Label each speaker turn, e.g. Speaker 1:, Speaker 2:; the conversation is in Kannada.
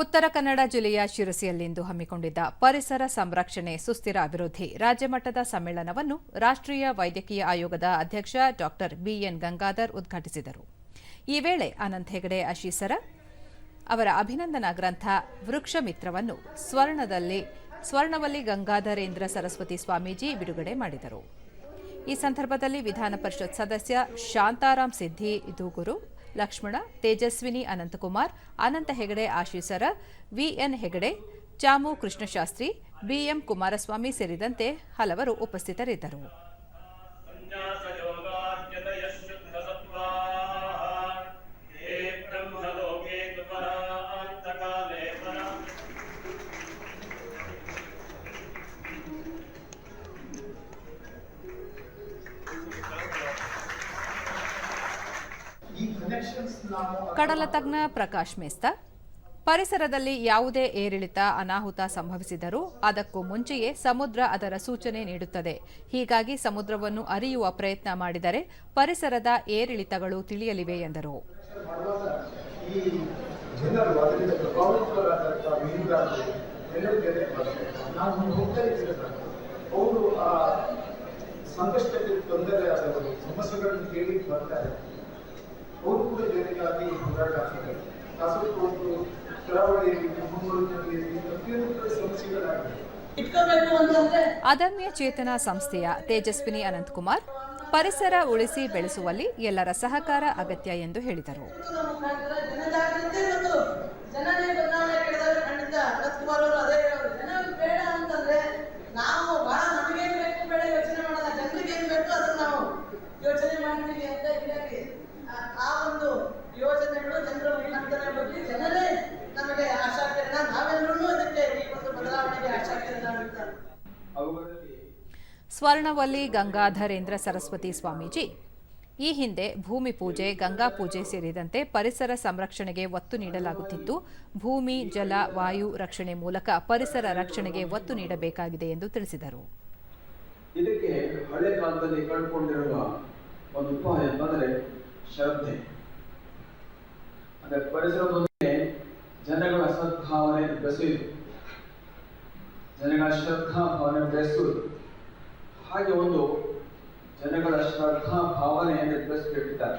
Speaker 1: ಉತ್ತರ ಕನ್ನಡ ಜಿಲ್ಲೆಯ ಶಿರಸಿಯಲ್ಲಿಂದು ಹಮ್ಮಿಕೊಂಡಿದ್ದ ಪರಿಸರ ಸಂರಕ್ಷಣೆ ಸುಸ್ಥಿರ ಅಭಿವೃದ್ಧಿ ರಾಜ್ಯಮಟ್ಟದ ಸಮ್ಮೇಳನವನ್ನು ರಾಷ್ಟ್ರೀಯ ವೈದ್ಯಕೀಯ ಆಯೋಗದ ಅಧ್ಯಕ್ಷ ಡಾ ಬಿಎನ್ ಗಂಗಾಧರ್ ಉದ್ಘಾಟಿಸಿದರು. ಈ ವೇಳೆ ಅನಂತ್ ಹೆಗಡೆ ಅಶೀಸರ ಅವರ ಅಭಿನಂದನಾ ಗ್ರಂಥ ವೃಕ್ಷ ಮಿತ್ರವನ್ನು ಸ್ವರ್ಣದಲ್ಲಿ, ಸ್ವರ್ಣವಲ್ಲಿ ಗಂಗಾಧರೇಂದ್ರ ಸರಸ್ವತಿ ಸ್ವಾಮೀಜಿ ಬಿಡುಗಡೆ ಮಾಡಿದರು. ಈ ಸಂದರ್ಭದಲ್ಲಿ ವಿಧಾನ ಪರಿಷತ್ ಸದಸ್ಯ ಶಾಂತಾರಾಮ್ ಸಿದ್ದಿ ದೂಗುರು ಲಕ್ಷ್ಮಣ, ತೇಜಸ್ವಿನಿ, ಅನಂತಕುಮಾರ್, ಅನಂತ ಹೆಗಡೆ ಆಶೀಸರ ವಿಎನ್ ಹೆಗಡೆ, ಚಾಮು ಕೃಷ್ಣಶಾಸ್ತ್ರಿ, ಬಿಎಂ ಕುಮಾರಸ್ವಾಮಿ ಸೇರಿದಂತೆ ಹಲವರು ಉಪಸ್ಥಿತರಿದ್ದರು. ಕಡಲ ತಜ್ಞ ಪ್ರಕಾಶ್ ಮೇಸ್ತ. ಪರಿಸರದಲ್ಲಿ ಯಾವುದೇ ಏರಿಳಿತ ಅನಾಹುತ ಸಂಭವಿಸಿದರೂ ಅದಕ್ಕೂ ಮುಂಚೆಯೇ ಸಮುದ್ರ ಅದರ ಸೂಚನೆ ನೀಡುತ್ತದೆ. ಹೀಗಾಗಿ ಸಮುದ್ರವನ್ನು ಅರಿಯುವ ಪ್ರಯತ್ನ ಮಾಡಿದರೆ ಪರಿಸರದ ಏರಿಳಿತಗಳು ತಿಳಿಯಲಿವೆ ಎಂದರು.
Speaker 2: ಸಂಕಷ್ಟಕ್ಕೆ ತೊಂದರೆ ಆದವರು, ಸಮಸ್ಯೆಗಳನ್ನು ಕೇಳಿ ಬರ್ತಾರೆ. ಅವರು ಜನರಿಗಾಗಿ ಹೋರಾಟ ಆಗ್ತದೆ. ಕಾಸರಗೋಡು ಕರಾವಳಿಯಲ್ಲಿ ಮಂಗಳೂರಿನಲ್ಲಿ ಪ್ರತಿಯೊಂದು ಕಡೆ
Speaker 3: ಅಂತಂದ್ರೆ
Speaker 1: ಅದಮ್ಯ ಚೇತನ ಸಂಸ್ಥೆಯ ತೇಜಸ್ವಿನಿ ಅನಂತಕುಮಾರ್ ಪರಿಸರ ಉಳಿಸಿ ಬೆಳೆಸುವಲ್ಲಿ ಎಲ್ಲರ ಸಹಕಾರ ಅಗತ್ಯ ಎಂದು ಹೇಳಿದರು.
Speaker 3: ನಮ್ಮ ಮತ್ತು ಜನನೇ ಬದಲಾವಣೆ ಕೇಳಿದಾಗ ಖಂಡಿತ ಅನಂತ್ ಅವರು ಅದೇ ಹೇಳೋರು. ಜನ ಬೇಡ ಅಂತಂದ್ರೆ ನಾವು ಬಹಳ ನಮಗೇನ್ ಬೇಕು ಬೇಡ ಯೋಚನೆ ಮಾಡೋಣ ಜನರಿಗೆ ಏನ್ ಬೇಕು ಅದನ್ನ ನಾವು ಯೋಚನೆ ಮಾಡ್ತೀವಿ ಅಂತ
Speaker 1: ಸ್ವರ್ಣವಲ್ಲಿ ಗಂಗಾಧರೇಂದ್ರ ಸರಸ್ವತಿ ಸ್ವಾಮೀಜಿ. ಈ ಹಿಂದೆ ಭೂಮಿ ಪೂಜೆ, ಗಂಗಾ ಪೂಜೆ ಸೇರಿದಂತೆ ಪರಿಸರ ಸಂರಕ್ಷಣೆಗೆ ಒತ್ತು ನೀಡಲಾಗುತ್ತಿದ್ದು, ಭೂಮಿ, ಜಲ, ವಾಯು ರಕ್ಷಣೆ ಮೂಲಕ ಪರಿಸರ ರಕ್ಷಣೆಗೆ ಒತ್ತು ನೀಡಬೇಕಾಗಿದೆ ಎಂದು ತಿಳಿಸಿದರು.
Speaker 4: ಇದಕ್ಕೆ ಹಳೆ ಕಾಲದಲ್ಲಿ ಕಂಡುಕೊಂಡಿರುವ ಒಂದು ಉಪಾಯ ಎಂದರೆ ಶ್ರದ್ಧೆ. ಅಂದರೆ ಪರಿಸರ ಬಗ್ಗೆ ಜನಗಳ ಸದ್ಭಾವನೆ ಬೆಸೆಯುವುದು. ಜನಗಳ ಶ್ರದ್ಧಾ ಭಾವನೆ ಬೆಳೆಸುವುದು ಹಾಗೆ ಒಂದು ಜನಗಳ ಶ್ರದ್ಧಾ ಭಾವನೆಯನ್ನು ಬೆಳೆಸಬೇಕಿದ್ದಾರೆ